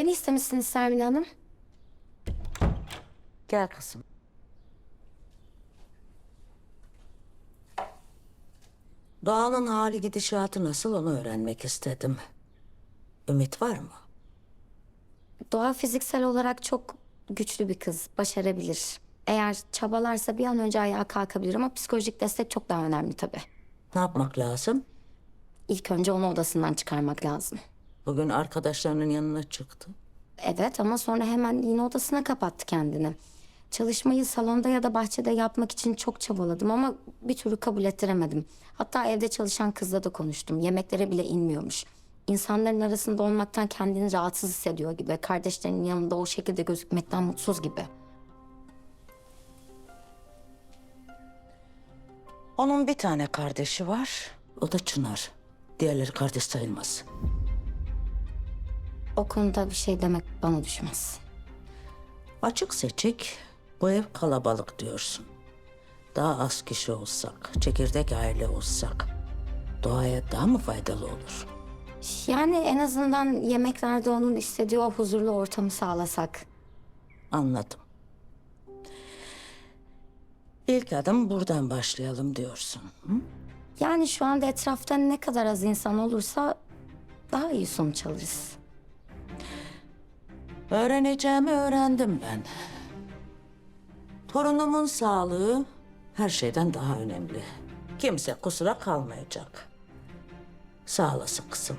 Beni istemişsiniz Sermin Hanım. Gel kızım. Doğan'ın hali gidişatı nasıl onu öğrenmek istedim. Ümit var mı? Doğa fiziksel olarak çok güçlü bir kız. Başarabilir. Eğer çabalarsa bir an önce ayağa kalkabilir ama psikolojik destek çok daha önemli tabii. Ne yapmak lazım? İlk önce onu odasından çıkarmak lazım. Bugün arkadaşlarının yanına çıktı. Evet ama sonra hemen yine odasına kapattı kendini. Çalışmayı salonda ya da bahçede yapmak için çok çabaladım ama bir türlü kabul ettiremedim. Hatta evde çalışan kızla da konuştum. Yemeklere bile inmiyormuş. İnsanların arasında olmaktan kendini rahatsız hissediyor gibi. Kardeşlerinin yanında o şekilde gözükmekten mutsuz gibi. Onun bir tane kardeşi var. O da Çınar. Diğerleri kardeş sayılmaz. O konuda bir şey demek bana düşmez. Açık seçik bu ev kalabalık diyorsun. Daha az kişi olsak, çekirdek aile olsak doğaya daha mı faydalı olur? Yani en azından yemeklerde onun istediği o huzurlu ortamı sağlasak. Anladım. İlk adım buradan başlayalım diyorsun. Hı? Yani şu anda etrafta ne kadar az insan olursa daha iyi sonuç alırız. Öğreneceğimi öğrendim ben. Torunumun sağlığı her şeyden daha önemli. Kimse kusura kalmayacak. Sağ olasın kızım.